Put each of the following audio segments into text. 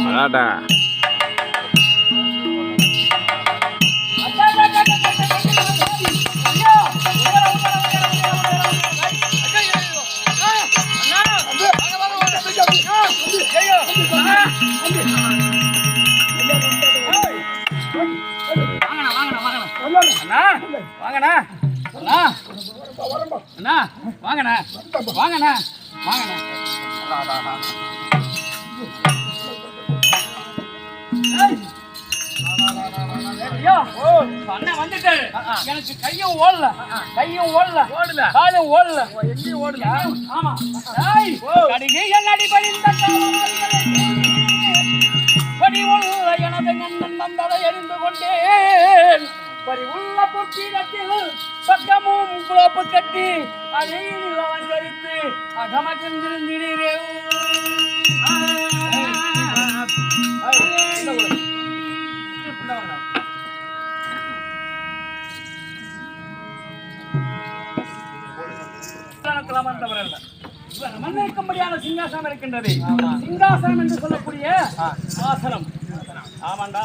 அடாடா வாங்கண்ணா வாங்கண்ணா. அண்ணா அண்ணா. வாங்கண்ணா. வாங்கண்ணா. வாங்கண்ணா. எனக்கு கையும் ஓடல. கையும் ஓடல. ஓடல காலும் ஓடல. எங்கேயும் ஓடல ஆமா. எனது நன்னன் வந்ததை எரிந்து கொண்டேன். பறி உள்ள பொற்கீழத்தில் பக்கமும் குழப்பு கட்டி அதையில் அலங்கரித்து அகமகிழ்ந்திருந்தீரே அமர்ந்தவர் சிங்காசனம் இருக்கின்றது. சிங்காசனம் என்று சொல்லக்கூடிய ஆசனம். ஆமாண்டா.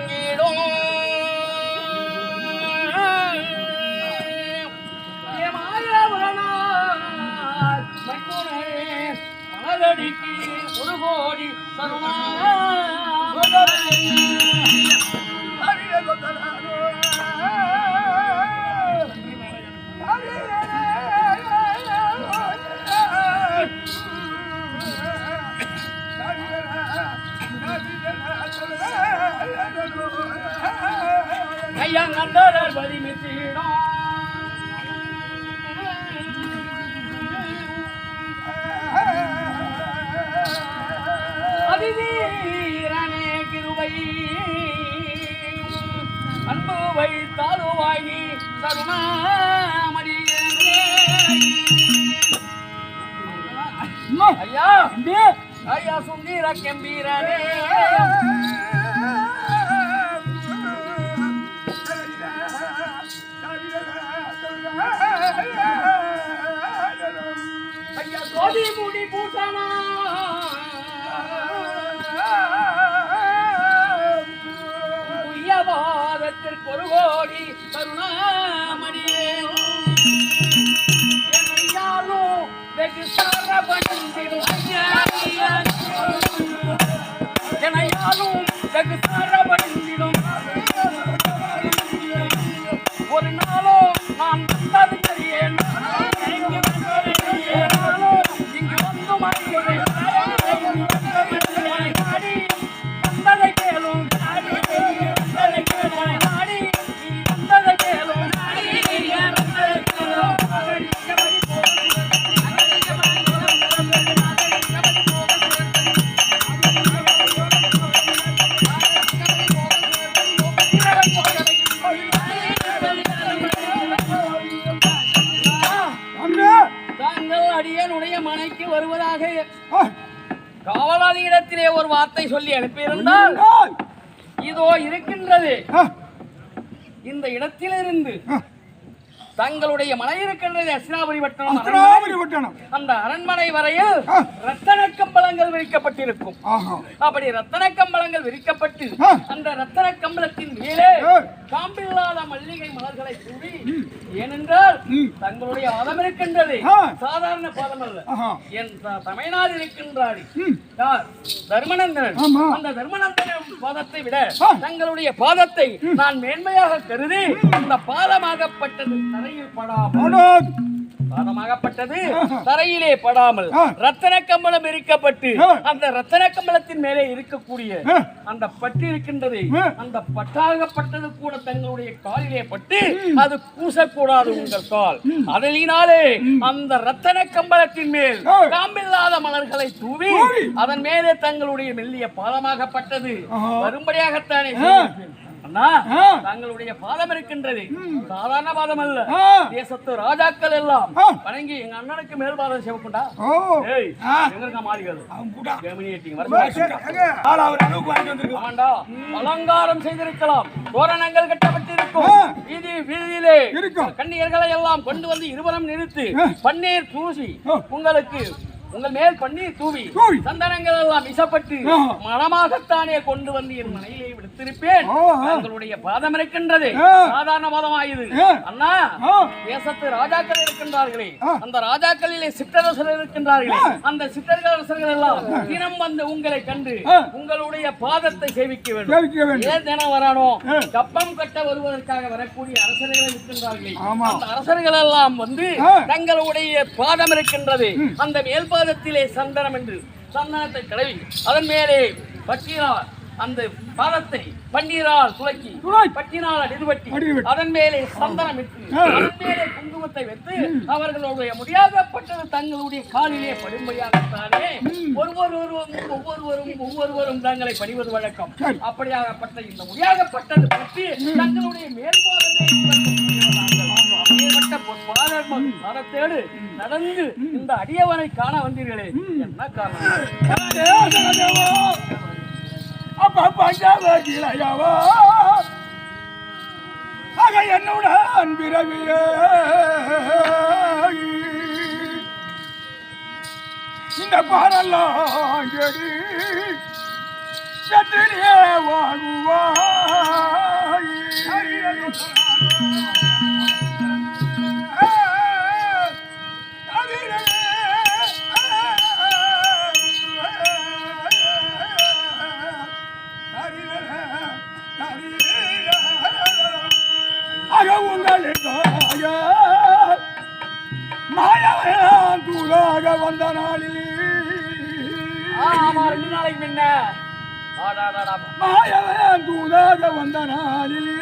தாங்கிடும் மலரடிக்கு ஒரு கோடி சருணா ஐயா கண்டரர் பதிமித்திடும் அதிதீரனே கிருபை. அன்பு வைத்தாலுவாய் நீ கருணாமடியே ஐயா. ஐயா சுந்தீர கம்பீரனே. முடி பூசனா உய்யவாதத்திற்கு ஒரு கோடி கருணாமணியே. யாரும் வெகு சாரபடிந்திடும் ஐயா வெகு அனுப்பியிருந்தால் இதோ இருக்கின்றது இந்த இடத்திலிருந்து. தங்களுடைய மனை இருக்கின்றது அஸ்னாபுரி பட்டணம் அந்த அரண்மனை வரையில். ரத்தன கம்பளங்கள் விரிக்கப்பட்டிருக்கும் அப்படி ரத்தன கம்பளங்கள் விரிக்கப்பட்டு. அந்த ரத்தன கம்பளத்தின் மேலே. காம்பில்லாத மல்லிகை மலர்களை தூவி ஏனென்றால். தங்களுடைய பாதம் இருக்கின்றது. சாதாரண பாதம் அல்ல என் தமிழ்நாடு இருக்கின்றாடி. யார்? தர்மநந்தனன். அந்த தர்மநந்தனன் பாதத்தை விட. தங்களுடைய பாதத்தை நான் மேன்மையாக கருதி அந்த பாதமாகப்பட்டது தரையில் படாமல். பாதமாகப்பட்டது. தரையிலே படாமல். ரத்தன கம்பளம் எரிக்கப்பட்டு. அந்த ரத்தன கம்பளத்தின் மேலே இருக்கக்கூடிய. அந்த பட்டு இருக்கின்றது. அந்த பட்டாகப்பட்டது கூட தங்களுடைய காலிலே பட்டு அது கூசக்கூடாது உங்கள் கால் அதனாலே அந்த ரத்தன கம்பளத்தின் மேல். காம்பில்லாத மலர்களை தூவி. அதன் மேலே தங்களுடைய மெல்லிய பாதமாகப்பட்டது. வரும்படியாகத்தானே. அண்ணா. தங்களுடைய பாதம் இருக்கின்றது சாதாரண பாதம் அல்ல. தேசத்து ராஜாக்கள் எல்லாம். வணங்கி எங்க அண்ணனுக்கு மேல் பாதம் சிவக்குண்டா. எங்க அலங்காரம் செய்திருக்கலாம் தோரணங்கள் கட்டப்பட்டிருக்கும். வீதி வீதியிலே. கன்னியர்களை எல்லாம் கொண்டு வந்து இருவரும் நிறுத்தி. பன்னீர் பூசி. உங்களுக்கு உங்கள் மேல் பன்னீர் தூவி. சந்தனங்கள் எல்லாம் இசப்பட்டு ஆ. மனமாகத்தானே கொண்டு வந்து என் மனையிலே விடுத்திருப்பேன். தங்களுடைய பாதம் இருக்கின்றது. சாதாரண பாதமாயுது. அண்ணா. தேசத்து ராஜாக்கள் இருக்கின்றார்களே. அந்த ராஜாக்களிலே சிற்றரசர் இருக்கின்றார்களே. அந்த சிற்றரசர்கள் எல்லாம் தினம் வந்து உங்களை கண்டு. உங்களுடைய பாதத்தை சேவிக்க வேண்டும். ஏன் தினம் வரானோ. கப்பம் கட்ட வருவதற்காக வரக்கூடிய அரசர்கள் இருக்கின்றார்களே. அந்த அரசர்கள் எல்லாம் வந்து. தங்களுடைய பாதம் இருக்கின்றது அந்த மேல் பாதத்திலே சந்தனம் என்று சந்தனத்தை தடவி அதன் மேலே பட்டினால் அந்த பாதத்தை பன்னீரால் துளக்கி. பட்டினால் அடிதுபட்டி. அதன் மேலே சந்தனம். அதன் மேலே குங்குமத்தை வைத்து அவர்களுடைய முடியாகப்பட்டது தங்களுடைய காலிலே படும்படியாகத்தானே ஒருவொருவரும் ஒவ்வொருவரும் ஒவ்வொருவரும் தங்களை பணிவது வழக்கம். அப்படியாகப்பட்ட இந்த முடியாகப்பட்டது பற்றி தங்களுடைய மேற்பாதமே மரத்தேடு நடந்து இந்த அடியவனை காண வந்தீர்களே. என்ன காரணம். ஆக என்னுடன் பிறவியே இந்த பாடெல்லாம் கேடி வெற்றிலே ஆக உங்களுக்காக மாயவன் வந்த நாளில் ஆமா ரெண்டு நாளைக்கு முன்ன மாயவன் தூளாக வந்த நாளில்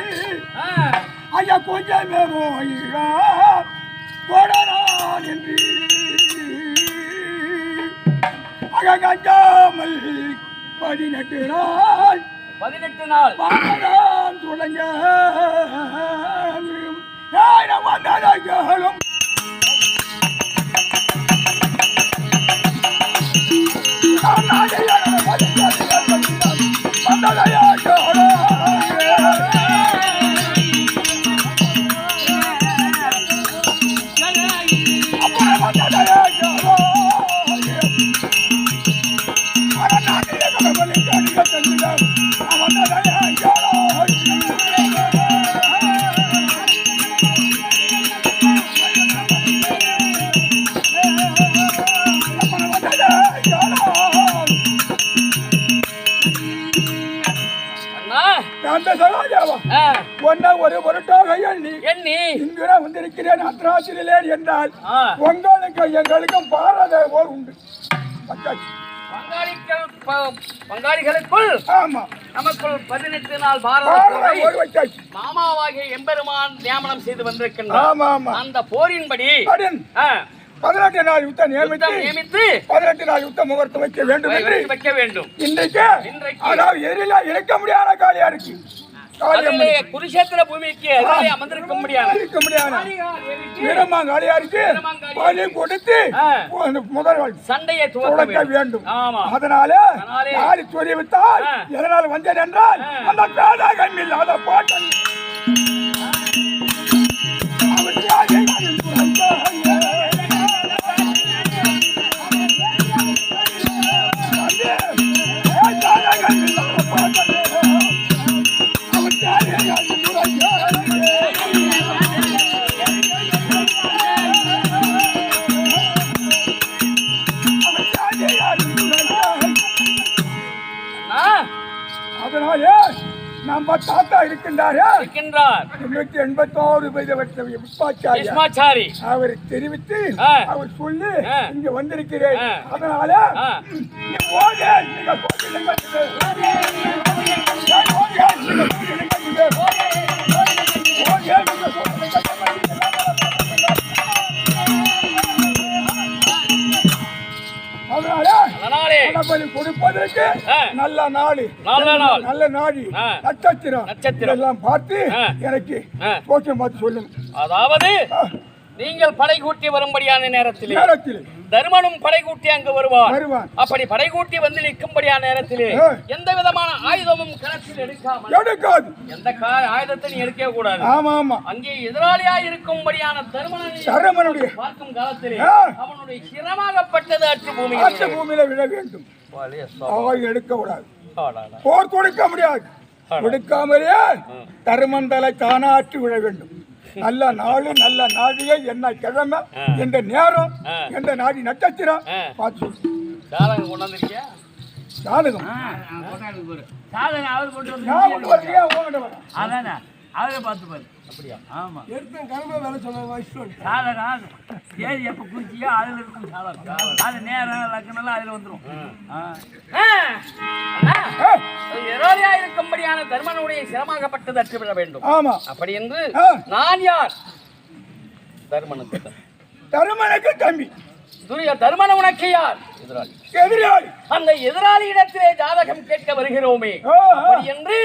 ஐயா கொஞ்சமே போயிடா கொடரான் என்று பதினெட்டு நாள் பதினெட்டு நாள் தொடங்க ஆயிரம் வந்ததைகளும் அண்ணா அந்த ஆ, ஒன்ன ஒரு பொருட்டாக எண்ணி எண்ணி. இங்குற வந்திருக்கிறேன் அத்ராசிலே என்றால் உங்களுக்கு எங்களுக்கும் பாரத போர் உண்டு. பங்காளிகளுக்குள் ஆமா. நமக்குள் பதினெட்டு நாள் பாரத மாமாவாகிய எம்பெருமான் நியமனம் செய்து வந்திருக்கின்றார். அந்த போரின்படி பதினெட்டு நாள் யுத்தம் நியமித்து யுத்தம் பதினெட்டு நாள் யுத்த முகூர்த்தம் வைக்க வேண்டும் என்று வைத்து வைக்க வேண்டும். இன்றைக்கு. அதாவது எதிரில இறக்க முடியாத காலியா இருக்கு. குருஷேத்திர பூமிக்கு அமர்ந்திருக்க முடியாது. இருக்க. முடியாது பலி கொடுத்து ஆ. அந்த முதல் சண்டையை துவக்க தொடக்க வேண்டும். அதனால யாரு சொல்லிவிட்டால். எதனால் வந்தேன் என்றால். அந்த பேதாகம் இல்லாத பாட்டன். அவன் எண்ணூத்தி எண்பத்தோரு பீஷ்மாச்சாரி அவர் தெரிவித்து. அவர் சொல்லி. இங்க வந்திருக்கிறேன். அதனால ஆ. நல்ல நாள். நல்ல நாடு ஆ. நட்சத்திரம் நட்சத்திரம். எல்லாம் பார்த்து. எனக்கு. தோற்றம் பார்த்து சொல்லுங்க அதாவது. நீங்கள் படை கூட்டி வரும்படியான நேரத்திலே நேரத்தில் தர்மனும் படை கூட்டி அங்கு வருவார். அப்படி படை கூட்டி வந்து நிற்கும்படியான நேரத்திலே. எந்த விதமான ஆயுதமும் கணத்தில் எடுக்காமல் எடுக்காது. எந்த ஆயுதத்தை நீ எடுக்க கூடாது. ஆமா ஆமா. அங்கே எதிராளியா இருக்கும்படியான தருமனை தரமனுடைய பார்க்கும் காலத்திலே. அவனுடைய சிரமாகப்பட்டது அற்று ஆற்று பூமியில் பூமியில விழ வேண்டும். எடுக்க கூடாது. போர் கொடுக்க முடியாது. கொடுக்காமலே தருமந்தலை தானாற்று விழ வேண்டும். நல்ல நாள் நல்ல நாடிய என்ன கிழமை எந்த நேரம். எந்த நாடி நட்சத்திரம். பார்த்து. ஜாதகம் கொண்டாந்துருக்கியா ஜாதகம் சாதனை அவர் கொண்டு வந்து அதானே? அவரே பார்த்து பாரு. அப்படியா? ஆமா. எடுத்து கிழமை வேலை சொன்ன சாதகம். ஏறி எப்ப குறிச்சியோ அதுல இருக்கும் சாதகம். அது நேரம் லக்கணம்லாம் அதுல வந்துரும். ஆ. தர்மனுடைய சிரமாகப்பட்டது அற்று விழ வேண்டும். ஆமா. அப்படி என்று. நான் யார்? தர்மனுக்கு தர்மன். தருமனுக்கு தம்பி. துரிய தர்மன உனக்கு யார்? எதிராளி. எதிராளி. அந்த எதிராளி இடத்திலே ஜாதகம் கேட்க வருகிறோமே. அப்படி என்று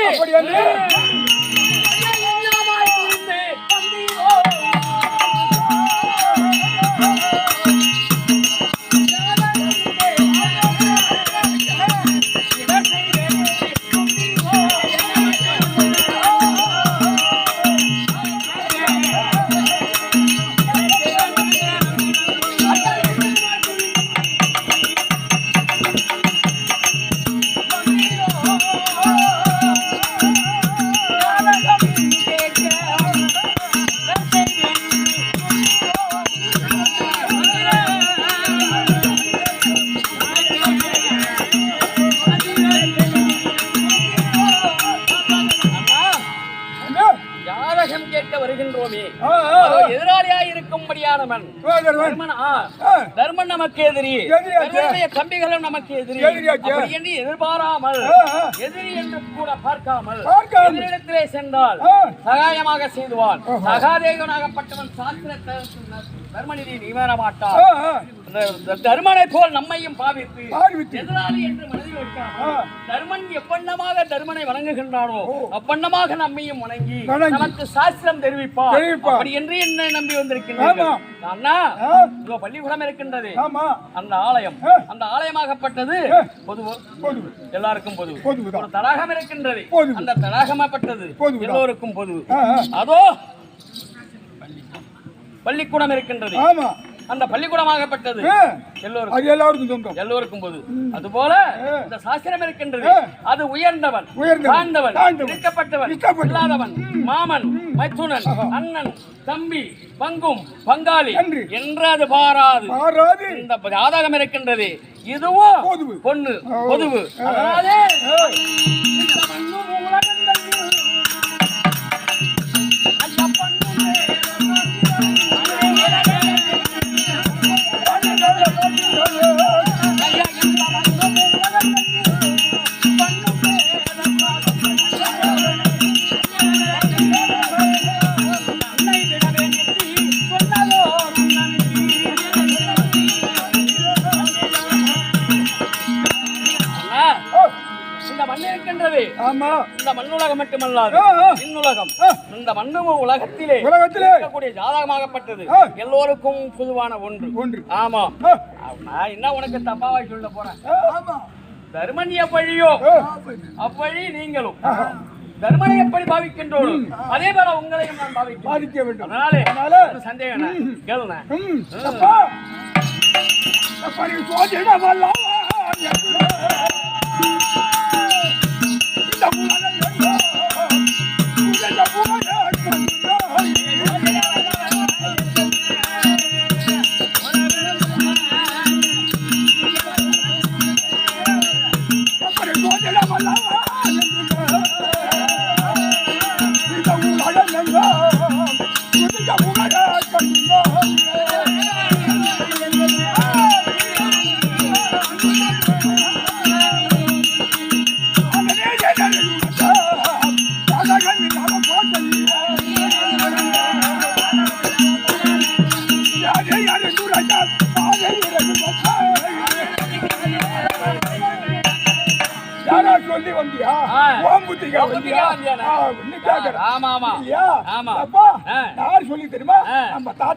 தருமன். நமக்கு எதிரி தம்பிகளும் நமக்கு எதிரி. அப்படி என்று எதிர்பாராமல். எதிரி என்று கூட பார்க்காமல். எதிரிடத்திலே சென்றால். சகாயமாக செய்துவான். சகாதேவனாகப்பட்டவன் சாஸ்திர தர்மநிதி நிவார தர்மனை போல் நம்மையும் பாவித்து. எதிராளி என்று மனதில் வைக்காமல். தர்மன் எவ்வண்ணமாக தர்மனை வணங்குகின்றானோ அவ்வண்ணமாக நம்மையும் வணங்கி. நமக்கு சாஸ்திரம் தெரிவிப்பார். அப்படி என்று என்னை நம்பி வந்திருக்கின்றீர்கள் ஆமா. அண்ணா. இதோ பள்ளிக்கூடம் இருக்கின்றது அந்த ஆலயம். அந்த ஆலயமாகப்பட்டது ஆ. பொது பொது எல்லாருக்கும் பொது. ஒரு தடாகம் இருக்கின்றது. அந்த தடாகமாப்பட்டது பொதுவுதான். எல்லோருக்கும் பொது. அதோ பள்ளிக்கூடம் இருக்கின்றது ஆமா அந்த பள்ளிக்கூடமாகப்பட்டது. எல்லோருக்கும் சொந்தம் எல்லோருக்கும் பொது அதுபோல. இந்த சாஸ்திரம் இருக்கின்றது. அது உயர்ந்தவன் தாழ்ந்தவன் இருக்கப்பட்டவன். இல்லாதவன் மாமன் மைத்துனன் அண்ணன் தம்பி பங்கும் பங்காளி என்று. அது பாராது இந்த ஜாதகம் இருக்கின்றது இதுவும். பொண்ணு. பொதுவு. அதனாலே இந்த மண் இருக்கின்றது. ஆமா. இந்த மண்ணுலகம் மட்டுமல்லாது ஆ, ஆ. விண்ணுலகம் ஆ. இந்த மண்ணு உலகத்திலே உலகத்திலே. இருக்கக்கூடிய ஜாதகமாகப்பட்டது. எல்லோருக்கும் பொதுவான ஒன்று. ஒன்று. ஆமா. நான் என்ன உனக்கு தப்பாவா சொல்ல போறேன் தர்மன் எப்படியோ ஆ. அப்படி நீங்களும். தர்மனை எப்படி பாவிக்கின்றோம் அதே போல உங்களையும் நான் பாவிக்கிறேன். பாதிக்க வேண்டும். அதனாலே சந்தேகம் இல்லை. கேளுண்ணே. ம்,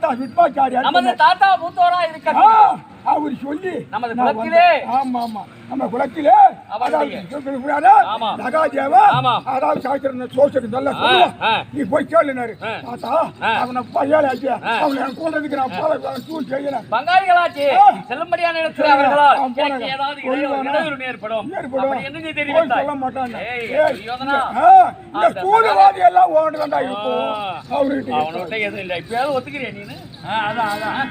தாத்தா விட்பாச்சாரியார் நமது தாத்தா மூத்தோரா ஆ, இருக்கட்டும் அவர் சொல்லி நமது குலத்திலே? ஆமா ஆமா. நம்ம குலத்திலே நகாதேவா. அதாவது சாஸ்திரம் சோசரி நல்லா சொல்லுவான். நீ போய் கேளுனாரு. தாத்தா. அவனை பையால ஆச்சு. அவனை தூள் பங்காளிகளாச்சு. செல்லும்படியான இடத்துல அவர்களால் ஏதாவது போனாங்க. இடையூறு இடையூறு ஏற்படும். ஏற்படும். அப்படி என்ன நீ போய் தெரிவித்தாய் சொல்ல. ஆ, இந்த சூதுவாதி எல்லாம் ஓடுதாண்டா இருக்கும் ஆ. அவர்கிட்ட அவனோட்ட எதுவும் இல்லை. இப்பயாவது ஒத்துக்கிறியா நீனு. அதான்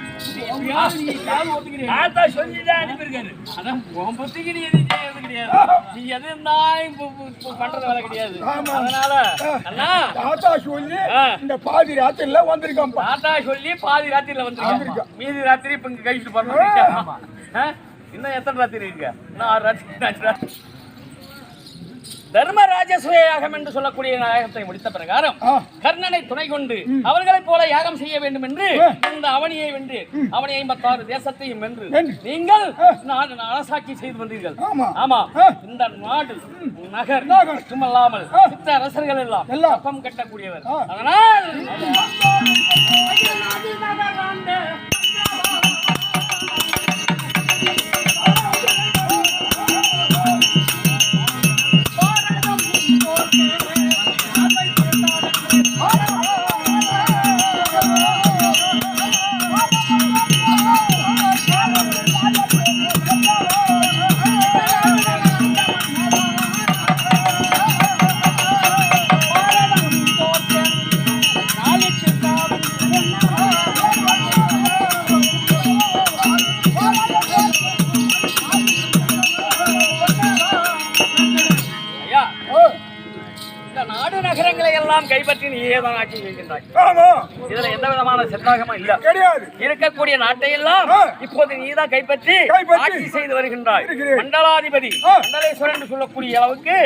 நீ தாத்தா சொல்லிதான் அனுப்பியிருக்காரு. அதான் உன் புத்திக்கு நீ செய்யறது கிடையாது நீ எது இப்ப பண்றது வேலை கிடையாது. அதனால அண்ணா. தாத்தா சொல்லி. இந்த பாதி ராத்திரில வந்திருக்கான்ப்பா. தாத்தா சொல்லி பாதி ராத்திரில வந்திருக்கா. வந்துருக்கா மீதி ராத்திரி இப்ப இங்க கழிச்சுட்டு போறோம் இன்னும் எத்தனை ராத்திரி இருக்கு? இன்னும் ஆறு ராத்திரி. தர்மராஜசுய யாகம் என்று சொல்லக்கூடிய யாகத்தை முடித்த பிரகாரம். கர்ணனை துணை கொண்டு அவர்களைப் போல யாகம் செய்ய வேண்டும் என்று இந்த அவனியை வென்று அவனை ஐம்பத்தாறு தேசத்தையும் வென்று. நீங்கள் நான் அரசாட்சி செய்து வந்தீர்கள் ஆமா. இந்த நாடு நகர். மட்டுமல்லாமல். சித்த அரசர்கள் எல்லாம். கப்பம் கட்டக்கூடியவர். அதனால் இதுல எந்த விதமான சந்தேகமும் இல்ல. கிடையாது. இருக்கக்கூடிய நாட்டை எல்லாம். இப்போது நீதான் கைப்பற்றி ஆட்சி செய்து வருகின்றாய். மண்டலாதிபதி. மண்டலேஸ்வரன் என்று சொல்லக்கூடிய அளவுக்கு.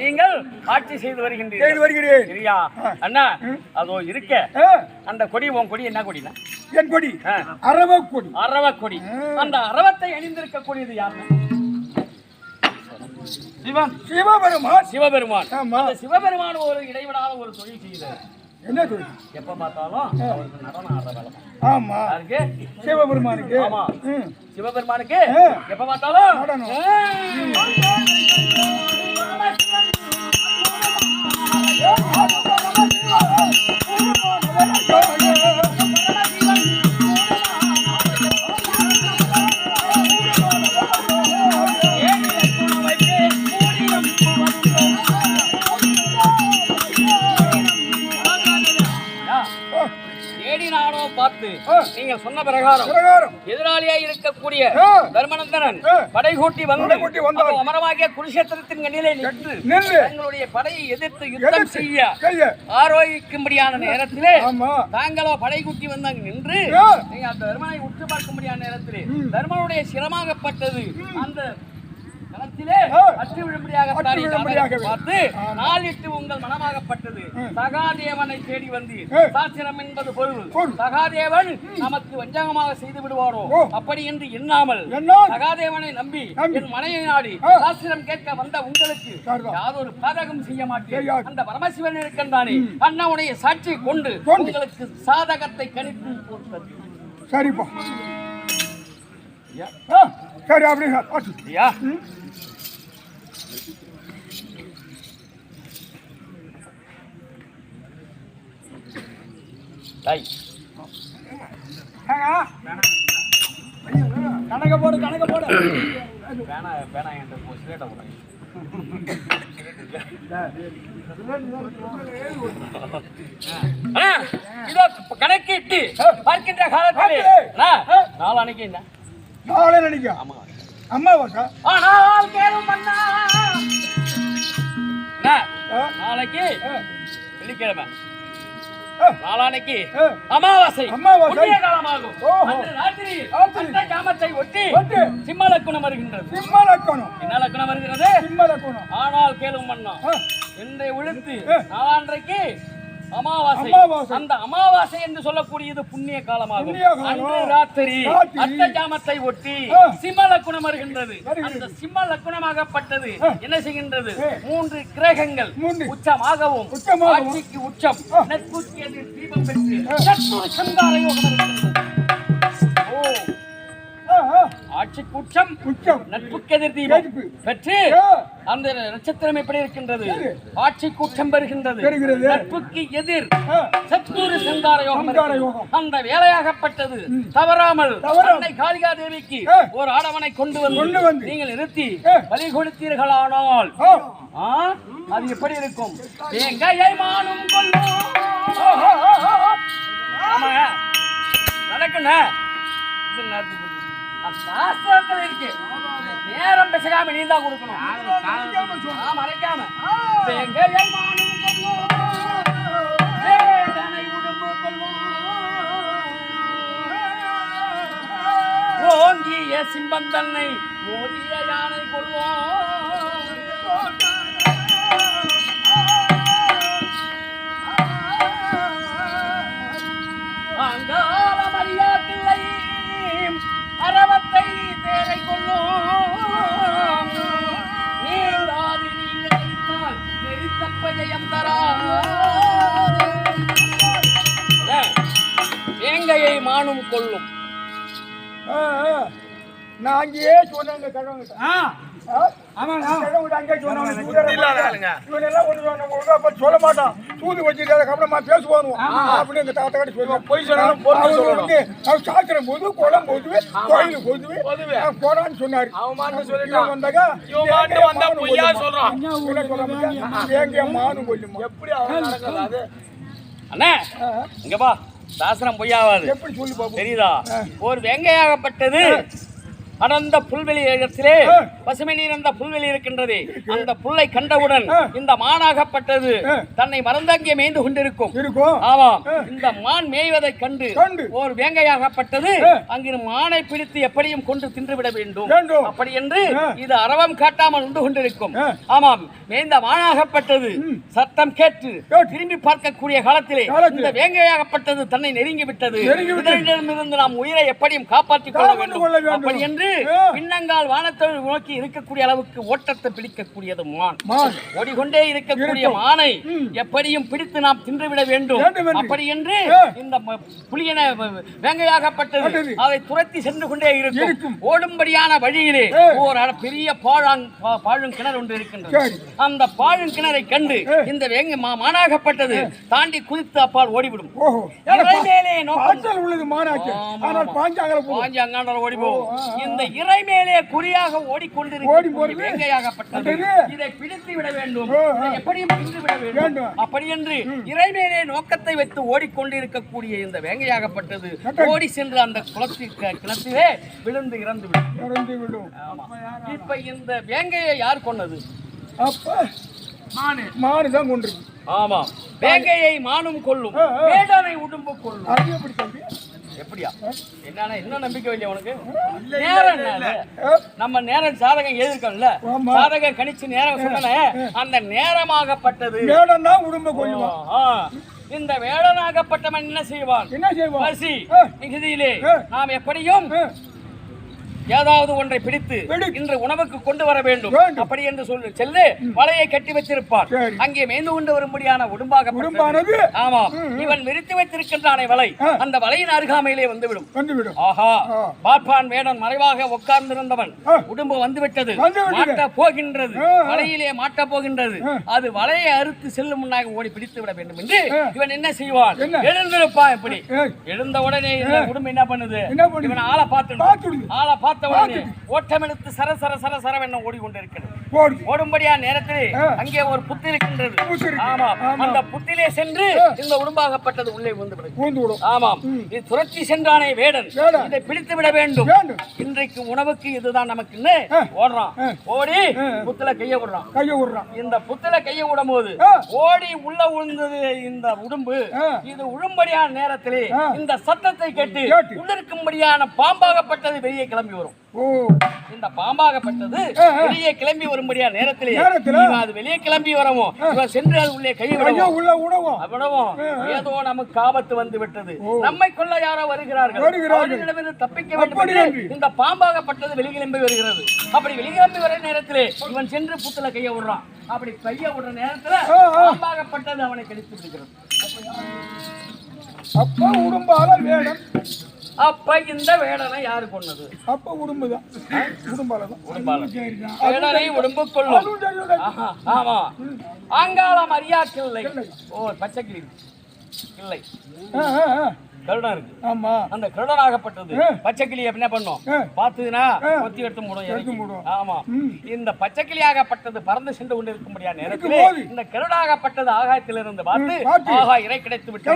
நீங்கள் ஆட்சி செய்து வருகின்றீர்கள். சரியா அண்ணா அதோ இருக்க. அந்த கொடி உன் கொடி என்ன கொடினா? என் கொடி. அரவ கொடி. அரவ கொடி. அந்த அரவத்தை அணிந்திருக்கக்கூடியது யார்? சிவன். சிவபெருமான். சிவபெருமான். சிவபெருமான் ஒரு இடைவிடாத ஒரு தொழில் செய்கிறார் என்ன கொடி எப்ப பார்த்தாலும் அவருக்கு நடனம் ஆடுற வேலை ஆமா. யாருக்கு? சிவபெருமானுக்கு. ஆமா. சிவபெருமானுக்கு. எப்ப பார்த்தாலும்? நடனம். பார்த்து ஆ. நீங்க சொன்ன பிரகாரம் பிரகாரம் எதிராளியா இருக்கக்கூடிய. தர்மநந்தனன். படைகூட்டி வந்து அமரமாகிய குருஷேத்திரத்தின் கண்ணிலே நின்று தங்களுடைய படையை எதிர்த்து யுத்தம் செய்ய ஆரோக்கிக்கும்படியான நேரத்திலே தாங்களோ படைகூட்டி வந்தாங்க நின்று. நீங்க அந்த தர்மனை உற்று பார்க்கும்படியான நேரத்திலே தர்மனுடைய சிரமாகப்பட்டது அந்த மனத்திலே. அற்றி விழும்படியாக. பார்த்து நாளிட்டு உங்கள் மனமாகப்பட்டது சகாதேவனை தேடி வந்தீர். சாஸ்திரம் என்பது பொருள். சகாதேவன் நமக்கு வஞ்சகமாக செய்து விடுவாரோ. அப்படி என்று எண்ணாமல் சகாதேவனை நம்பி. என் மனையை நாடி. சாஸ்திரம் கேட்க வந்த உங்களுக்கு. யாதொரு பாதகம் செய்ய மாட்டேன். அந்த பரமசிவன் இருக்கின்றானே அண்ணனுடைய சாட்சி கொண்டு. உங்களுக்கு சாதகத்தை கணித்து சரிப்பா ஆ, சரி அப்படி பாட்டு ஐயா டேய், கணக்க போடு கணக்க போடு பேனா பேனா என்கிட்ட சிலேட்டை போடு. அண்ணா, இதோ கணக்கிட்டு பார்க்கின்ற காலத்திலே அண்ணா, நாளான்னைக்கு என்ன நாளை நினைக்க ஆமா. அம்மாவாசா ஆனால் கேளும் மன்னா. நாளைக்கு வெள்ளிக்கிழமை. நாளானைக்கு. அமாவாசை. அமாவாசை. புண்ணிய காலமாகும். ராத்திரி. அந்த ஜாமத்தை ஒட்டி. சிம்ம லக்குணம் வருகின்றது. சிம்ம லக்கணம் என்ன லக்குணம் வருகிறது? சிம்ம லக்கணம் ஆனால் கேளும் மன்னா என்னை விழுத்து ஆ. நாளான்றைக்கு அமாவாசை. அந்த அமாவாசை என்று சொல்லக்கூடியது புண்ணிய காலமாகும். அன்று ராத்திரி ஜாமத்தை ஒட்டி. சிம்ம லக்குணம் வருகின்றது. அந்த சிம்ம லக்குணமாகப்பட்டது. என்ன செய்கின்றது. மூன்று கிரகங்கள். உச்சமாகவும். ஆட்சிக்கு உச்சம். நட்புக்கு தீபம் பெற்று யோகம் இருக்கின்றது ஓ ஆ, ஆ, ஆட்சிக்கு உச்சம் நட்புக்கு எதிர் தீபம். பெற்று அந்த நட்சத்திரம் எப்படி இருக்கின்றது? ஆட்சிக்கு உச்சம் பெறுகின்றது. நட்புக்கு எதிர் சத்குரு சங்கார யோகம். அந்த வேலையாகப்பட்டது தவறாமல். அன்னை காளிகா தேவிக்கு. ஒரு ஆடவனை கொண்டு கொண்டு வந்து. நீங்கள் நிறுத்தி. பலி கொடுத்தீர்களானால் அது எப்படி இருக்கும் மானும் கொள்ளும் நடக்குண்ணே இது இருக்கு நேரம் பேசாம நீ தான் கொடுக்கணும். மறைக்காம. ஓங்கிய சிம்பந்தன்னை மோதிய யானை கொள்வோம் அங்காரம் அறியாதில்லை அரவத்தை தேரை கொள்ளும். நீங்காது நீங்க நினைத்தால் நெறித்தப்ப ஜெயம் தரா வேங்கையை மானும் கொள்ளும். நான் அங்கேயே சொன்னாங்க இவனெல்லாம் சொல்ல மாட்டான். தூது வச்சுட்டு அதுக்கப்புறமா பேசுவானுவோம் அப்படின்னு எங்க தாத்தா கிட்ட சொல்லுவோம் பொய் சொன்னாலும் வந்து அவர் சாத்திரம் போது குளம் போதுவே கோயில் போதுவே போறான்னு சொன்னாரு. இவன் வந்தாக்கா எங்க மானு கொல்லுமா? எப்படி அண்ணா இங்க பா. சாஸ்திரம் பொய்யாவாது எப்படி சொல்லி தெரியுதா? ஒரு வெங்கையாகப்பட்டது. அடர்ந்த புல்வெளி இடத்திலே பசுமை நீர்ந்த புல்வெளி இருக்கின்றது. அந்த புல்லை கண்டவுடன் இந்த மானாகப்பட்டது தன்னை மறந்தங்கே மேய்ந்து கொண்டிருக்கும். ஆமாம். இந்த மான் மேய்வதைக் கண்டு. ஒரு வேங்கையாகப்பட்டது. அங்கு மானை பிடித்து எப்படியும் கொண்டு தின்றுவிட வேண்டும். வேண்டும். அப்படி என்று. இது அரவம் காட்டாமல் உண்டு கொண்டிருக்கும். ஆமாம். மேய்ந்த மானாகப்பட்டது சத்தம் கேட்டு. திரும்பி பார்க்கக்கூடிய காலத்திலே. இந்த வேங்கையாகப்பட்டது தன்னை நெருங்கி விட்டது. இதனிடமிருந்து நாம் உயிரை எப்படியும் காப்பாற்றிக் கொள்ள வேண்டும். அப்படி என்று ஆ. பின்னங்கால் வானத்தை நோக்கி இருக்கக்கூடிய அளவுக்கு ஓட்டத்தை பிடிக்கக்கூடியது மான் ஓடிக்கொண்டே இருக்கக்கூடிய. மானை எப்படியும் பிடித்து நாம் தின்றுவிட வேண்டும் என்று. அப்படி என்று. இந்த புலியன வேங்கையாகப்பட்டது பட்டது. அதை துரத்தி சென்று கொண்டே இருக்கும். ஓடும்படியான வழியிலே. ஒரு பெரிய பாழாங் பாழும் கிணறு ஒன்று இருக்கின்றது. அந்த பாழும் கிணறை கண்டு. இந்த வேங்கை மா- மானாகப்பட்டது தாண்டி குதித்து அப்பால் ஓடிவிடும் மேலே நோக்கம் உள்ளது மானாச்சு ஆனால். பாஞ்சாங்கல ஓடி போகும். இந்த இறை மேலே குறியாக ஓடி ஓடிக்கொண்டிருக்கும் போறது. வேங்கையாகப்பட்டது. பட்டது. இதை பிடித்து விட வேண்டும். எப்படியும் பிடித்து விட வேண்டும். அப்படி என்று இறை மேலே நோக்கத்தை வைத்து ஓடிக்கொண்டிருக்கக்கூடிய இந்த வேங்கையாகப்பட்டது. ஓடி சென்று அந்த குளத்தில் க- கிணத்திலே விழுந்து இறந்து விடும். இறந்து விடும். இப்ப இந்த வேங்கையை யார் அப்ப. மானு. மானு தான் கொண்டிருக்கு ஆமா. வேங்கையை மானும் கொள்ளும். வேடனை உடும்பு கொள்ளும் எப்படியா? என்னன்னா இன்னும் நம்பிக்கை இல்லையா உனக்கு? நேரம் என்ன? நம்ம நேரம் சாதகம் எழுதிருக்கோம்ல. சாதகம் கணிச்சு நேரம் சொன்னனே அந்த நேரமாகப்பட்டது. தான் உடம்ப இந்த வேடனாகப்பட்டவன் என்ன செய்வான்? என்ன செய்வான்? பசி. மிகுதியிலே. நாம் எப்படியும் ஏதாவது ஒன்றை பிடித்து. இன்று உணவுக்கு கொண்டு வர வேண்டும். அப்படி என்று சொல்லி செல்லு வலையை கட்டி வச்சிருப்பான் சரி. அங்கே மேய்ந்து கொண்டு வரும்படியான உடும்பாக? ஆமா இவன் விரித்து வைத்திருக்கின்றானே வலை. அந்த வலையின் அருகாமையிலே வந்துவிடும் ஆஹா. பார்ப்பான் வேடன் மறைவாக உட்கார்ந்திருந்தவன். உடும்பு வந்துவிட்டது. மாட்ட போகின்றது. வலையிலே மாட்ட போகின்றது. அது வலையை அறுத்து செல்லும் முன்னாக ஓடி பிடித்து விட வேண்டும் என்று. இவன் என்ன செய்வான்? எழுந்திருப்பான் இப்படி எழுந்த உடனே உடும்பு என்ன பண்ணுது? இவன் ஆளை பார்த்து. ஆளை பார்த்த உடனே ஓட்டமெடுத்து சர சர சர சரவென்ன ஓடிக்கொண்டிருக்கிறது போடு ஓடும்படியா நேரத்தில். அங்கே ஒரு புத்து இருக்கின்றது புத்து இருக்கு. ஆமா ஆமா. அந்த புத்திலே சென்று. இந்த உடும்பாகப்பட்டது உள்ளே விடும் ஆமாம் இது துரத்தி சென்றானே வேடன். இதை பிடித்து விட வேண்டும். இன்றைக்கு உணவுக்கு இதுதான் நமக்குன்னு. ஓடுறான். ஓடி. புத்துல கைய விடுறான் கையை விடுறான் இந்த புத்துல கைய விடும் போது. ஓடி உள்ள விழுந்தது இந்த உடும்பு. இது உழும்படியான நேரத்திலே. இந்த சத்தத்தை கேட்டு கேட்டு. உள்ளிருக்கும்படியான பாம்பாகப்பட்டது வெளியே கிளம்பி வரும். இந்த பாம்பாகப்பட்டது. வெளியே கிளம்பி வரும்படியா நேரத்திலே. அது வெளியே கிளம்பி வரவும் சென்று அது உள்ளே கை விடவும். உள்ள அவ்வளவும். ஏதோ நமக்கு ஆபத்து வந்து விட்டது. நம்மை கொல்ல யாரோ வருகிறார்கள். அவர்களிடமிருந்து தப்பிக்க வேண்டும். இந்த பாம்பாகப்பட்டது வெளிக்கிளம்பி வருகிறது. அப்படி வெளிக்கிளம்பி வர நேரத்திலே இவன் சென்று புத்துல கைய விடுறான். அப்படி கைய விடுற நேரத்துல. பாம்பாகப்பட்டது அவனை கடித்து விடுகிறது. அப்ப உடும்பால வேடம் அப்ப இந்த வேடனை யாரு கொன்னது? அப்ப உடும்புதான். உடும்பால தான். வேடனை உடம்பு கொள்ளும். ஆமா. ஆங்காளம் அறியா கிள்ளை ஓ பச்சை கிளி கிள்ளை கருடம் இருக்கு ஆமா அந்த கருடனாகப்பட்டது ஆ. பச்சை கிளி என்ன பண்ணும். பார்த்ததுன்னா. கொத்தி எடுத்து மூடும் எடுத்து. மூடும். ஆமா. இந்த பச்சை கிளியாகப்பட்டது பறந்து சென்று கொண்டிருக்கும்படியா நேரத்திலே இருக்கும்போது. இந்த கருடாகப்பட்டது ஆகாயத்திலிருந்து பார்த்து. ஆகா இறை கிடைத்து விட்டது.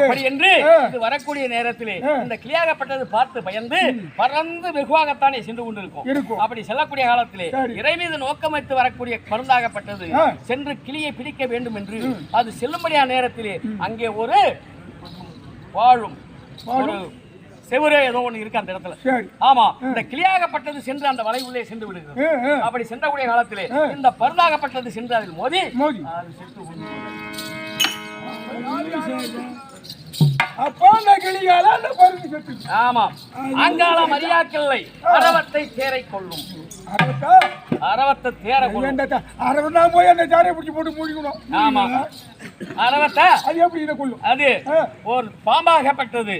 அப்படி என்று. இது வரக்கூடிய நேரத்திலே. இந்த கிளியாகப்பட்டது பார்த்து பயந்து பறந்து வெகுவாகத்தானே சென்று கொண்டிருக்கும் இருக்கும். அப்படி செல்லக்கூடிய காலத்திலே. இறை மீது நோக்கம் வைத்து வரக்கூடிய பருந்தாகப்பட்டது ஆ. சென்று கிளியை பிடிக்க வேண்டும் என்று அது செல்லும்படியா நேரத்திலே அங்கே ஒரு வாழும். ஒரு செவுரே ஏதோ ஒண்ணு இருக்கு அந்த இடத்துல. ஆமா இந்த கிளியாகப்பட்டது சென்று அந்த வலை உள்ளே சென்று விடுகிறது. அப்படி சென்றக்கூடிய காலத்திலே. இந்த பருந்தாகப்பட்டது சென்று அதில் மோதி மோதி. அப்ப அந்த கிளியால அந்த பருந்து செத்து ஆமா அங்காள மரியாக்கில்லை. அரவத்தை தேரை கொள்ளும் அரவத்தா? தேர கொள்ளும் அரவத்தா போய் அந்த சாரையை பிடிச்சி போட்டு மூடிக்கணும். ஆமா அரவத்தை? அது எப்படி இதை கொள்ளும் அது. ஒரு பாம்பாகப்பட்டது.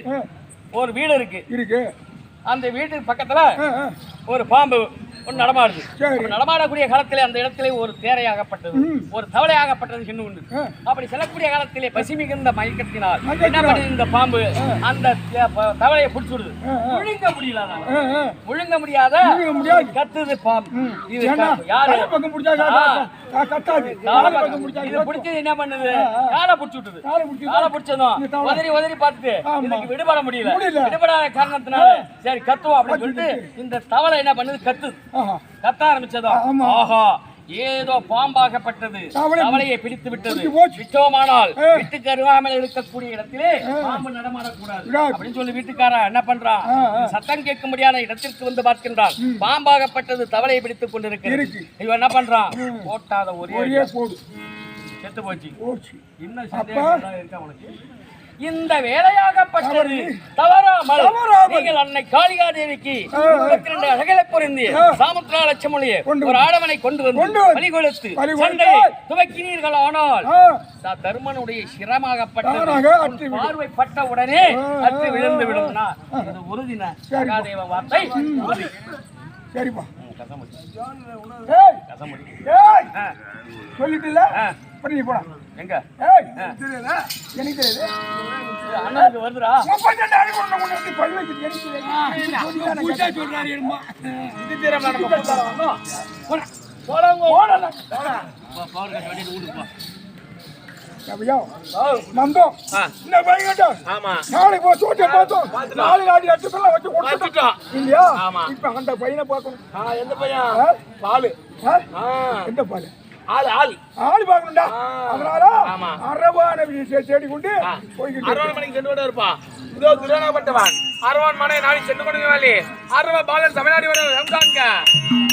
ஒரு வீடு இருக்கு. இருக்கு. அந்த வீட்டுக்கு பக்கத்துல. ஒரு பாம்பு ஒன்று நடமாடுது. நடமாடக்கூடிய காலத்திலே அந்த இடத்திலே ஒரு தேரையாகப்பட்டது. ஒரு தவளையாகப்பட்டது சென்று உண்டு. அப்படி செல்லக்கூடிய காலத்திலே பசி மிகுந்த மயக்கத்தினால். என்ன பண்ணுது இந்த பாம்பு? அந்த தவளையை பிடிச்சுடுது. முழுங்க முடியல. முழுங்க முடியாத. கத்துது பாம்பு. இது யாரு? என்ன பண்ணுது? காலை பிடிச்சு விட்டுது. காலை பிடிச்சி காலை பிடிச்சதும். உதறி உதறி பார்த்துட்டு. இதுக்கு விடுபட முடியல. விடுபடாத காரணத்தினால சரி கத்துவோம் அப்படின்னு சொல்லிட்டு இந்த தவளை என்ன பண்ணுது? கத்த ஆரம்பிச்சதோ ஆமா. ஆஹா. ஏதோ பாம்பாகப்பட்டது தவளையை பிடித்து விட்டது. விட்டோமானால். வீட்டுக்கு அருகாமல் இருக்கக்கூடிய இடத்திலே பாம்பு நடமாடக்கூடாது. அப்படின்னு சொல்லி வீட்டுக்காரன் என்ன பண்றான் ஆ. சத்தம் கேட்கும்படியான இடத்திற்கு வந்து பார்க்கின்றான். பாம்பாகப்பட்டது தவளையை பிடித்துக் கொண்டிருக்கிறது. இவன் என்ன பண்றான் போட்டாத ஒரே போடு. செத்து போச்சு. இன்னும் இருக்கா உனக்கு? இந்த வேலையாகப்பட்டது. தவறாமல். நீங்கள் அன்னை காளிகா தேவிக்கு முப்பத்தி ரெண்டு அழகலை பொருந்தி சாமுத்திரா லட்சமொழியை ஒரு ஆடவனை கொண்டு வந்து. பலி கொடுத்து. சண்டையை துவக்கினீர்கள் ஆனால் தருமனுடைய சிரமாகப்பட்டது தானாக அற்று உன் விடும். பார்வை பட்ட உடனே அற்று விழுந்து. விடும்னா இது உறுதின. சகாதேவ வார்த்தை சரிப்பா. கசமுடி கசமுடி சொல்லிட்டுல. பண்ணி போடா. எங்க? ஏய் தெரியாதா எனக்கு தெரியாது அண்ணனுக்கு வருதுடா. முப்பத்தி ரெண்டு அடி கொண்டு கொண்டு வந்து பல்லு வச்சுட்டு எனக்கு சொல்றாரு என்னமோ. இது வந்தோம். போடா. போடல. பவர் கட் வெட்டிட்டு வீட்டுக்கு போ. இந்த வச்சு பையனை பார்க்கணும். எந்த பையன்? பாலு. எந்த பாலு? ஆளு ஆளு. ஆள் பார்க்கணும்டா. அதனால. அரவான தேடி கொண்டு போய்கிட்டு அறுபது மணிக்கு சென்று விட இருப்பா இதோ துரானப்பட்டவன் அரவான் மனை நாடி சென்று கொண்டு அரவ பாலன் தமிழ்நாடு வர